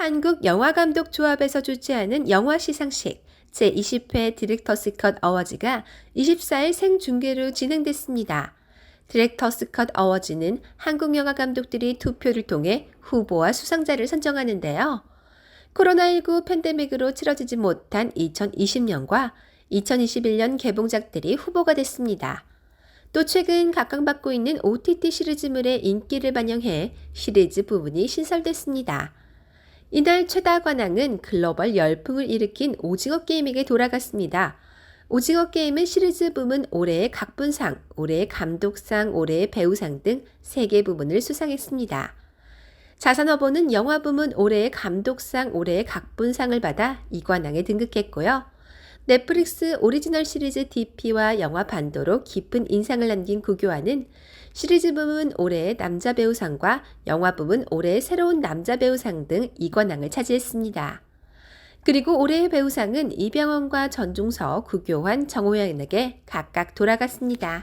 한국영화감독조합에서 주최하는 영화 시상식 제20회 디렉터스 컷 어워즈가 24일 생중계로 진행됐습니다. 디렉터스 컷 어워즈는 한국 영화 감독들이 투표를 통해 후보와 수상자를 선정하는데요. 코로나19 팬데믹으로 치러지지 못한 2020년과 2021년 개봉작들이 후보가 됐습니다. 또 최근 각광받고 있는 OTT 시리즈물의 인기를 반영해 시리즈 부분이 신설됐습니다. 이날 최다 관왕은 글로벌 열풍을 일으킨 오징어 게임에게 돌아갔습니다. 오징어 게임은 시리즈 부문 올해의 각본상, 올해의 감독상, 올해의 배우상 등 3개 부문을 수상했습니다. 자산어보는 영화 부문 올해의 감독상, 올해의 각본상을 받아 이관왕에 등극했고요. 넷플릭스 오리지널 시리즈 DP와 영화 반도로 깊은 인상을 남긴 구교환은 시리즈 부문 올해의 남자 배우상과 영화 부문 올해의 새로운 남자 배우상 등 이관왕을 차지했습니다. 그리고 올해의 배우상은 이병헌과 전종서, 구교환, 정호연에게 각각 돌아갔습니다.